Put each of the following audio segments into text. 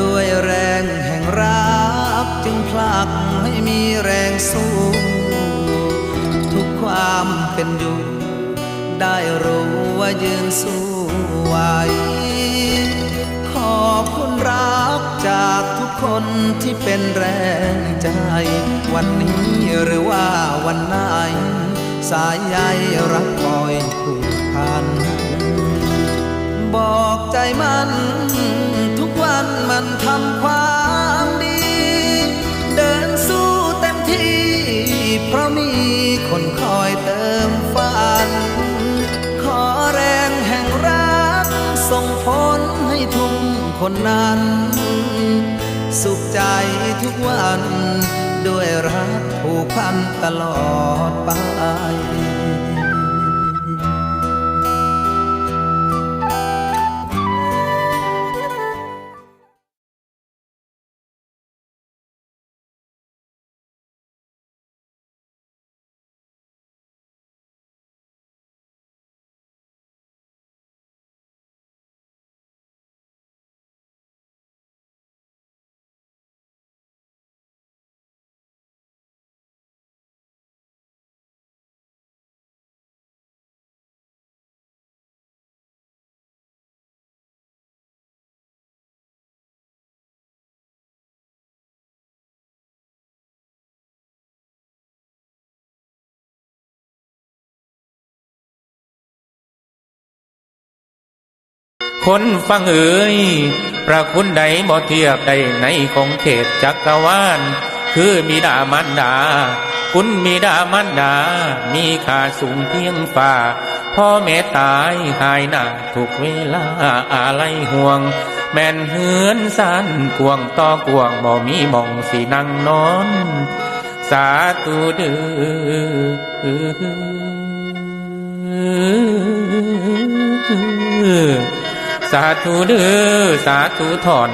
ด้วยแรงแห่งรักจึงผลักให้มีแรงสู้ ทุกความเป็นอยู่ ได้รู้ว่ายืนสู้ไหวขอบคุณรักจากทุกคนที่เป็นแรงใจ วันนี้หรือว่าวันไหนสายใยรักคอยผูกพัน บอกใจมัน มันทำความดี เดินสู้เต็มที่ เพราะมีคนคอยเติมฝัน ขอแรงแห่งรัก ส่งผลให้ทุกคนนั้น สุขใจทุกวัน ด้วยรักผูกพันตลอดไป คนฟังเอ๋ยพระคุณใดบ่เทียบใดในของเทศจักรวาล คือมีดามันดา คุณมีดามันดา มีค่าสูงเพียงฟ้าพ่อแม่ตายหายหน้าทุกเวลาอะไรห่วง แม่นเหือนสันกวงต่อกวงบ่มีมองสีนั่งนอน สาธุเด้อ สาธุเด้อสาธุถอน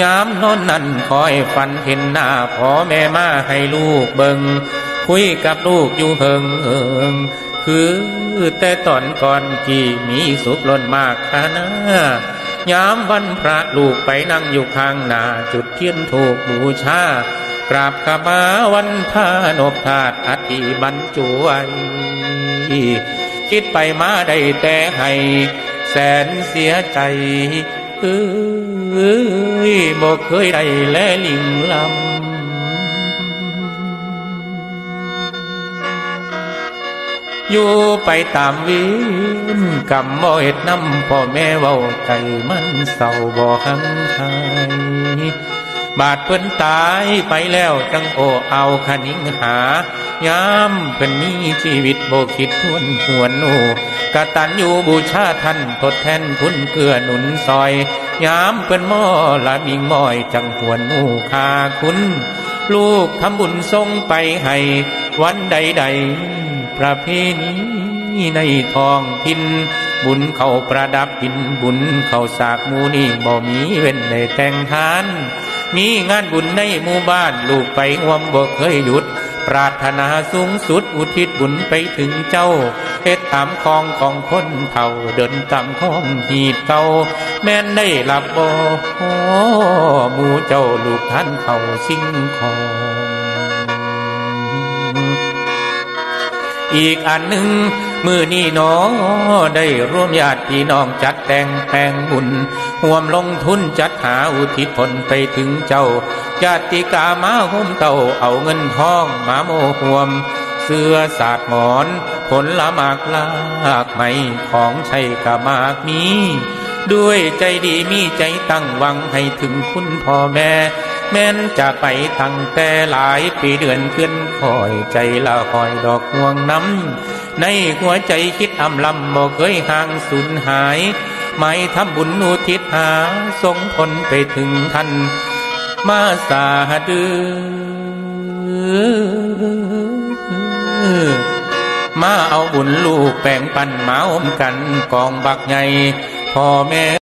ยามนอนนั่นคอยฝันเห็นหน้าพ่อแม่มาให้ลูกเบิงคุยกับลูกอยู่เพิงเอิงคือแต่ตอนก่อนที่มีสุขล้นมากขนายามวันพระลูกไปนั่งอยู่ข้างหน้าจุดเทียนถูกบูชากราบขมาวันพานบธาตุอธิบรรจวยคิดไปมาได้แต่ให้ แสนเสียใจเอ้ยบ่เคยได้แลลิงลำอยู่ไปตามวินกำบ่เห็ดน้ำพ่อแม่เว้าใจมันเศร้าบ่หังไทย บาดเพิ่นตายไปแล้วจังโอเอาคณิงหายามเพิ่นมีชีวิตโบคิดทวนหวนหนูกะตันอยู่บูชาท่านทดแทนทุนเกื้อหนุนซอยยามเพิ่นม่อละมิงม้อยจังหวนหนูคาคุณ ลูกทำบุญทรงไปให้วันใดๆประเพณีในทองพินบุญเขาประดับพินบุญเขาสากมูนี่บ่มีเว้นในแต่งทาน มีงานบุญในหมู่บ้านลูกไปห่วมบ่เคยหยุด ปรารถนาสูงสุดอุทิศบุญไปถึงเจ้าเฮ็ดตามคองของคนเฒ่าเดินตามข้องหีดเก่าแม่นได้หลับบ่หมู่เจ้าลูกท่านเขาสิ่งของอีกอันหนึ่งมือนี่หนอได้ร่วมญาติพี่น้องจัดแต่งแปลงบุญ ห่วมลงทุนจัดหาอุทิศผลไปถึงเจ้า ญาติกามาหุ้มเต่าเอาเงินทองมาโมห่วม เสื้อสาดหมอน ผลละหมากลากไม้ของใช้กะมากมีด้วยใจดีมีใจตั้งหวังให้ถึงคุณพ่อแม่ แม่นจากไปตั้งแต่หลายปีเดือนขึ้นคอยใจละคอยดอกห่วงน้ำในหัวใจคิดอำลำบ่เคยห่างสูญหาย ไม่ทำบุญอุทิศหาสงผลไปถึงท่านมาสาดือมาเอาบุญลูกแป่งปันมาอมกันกองบักใหญ่พ่อแม่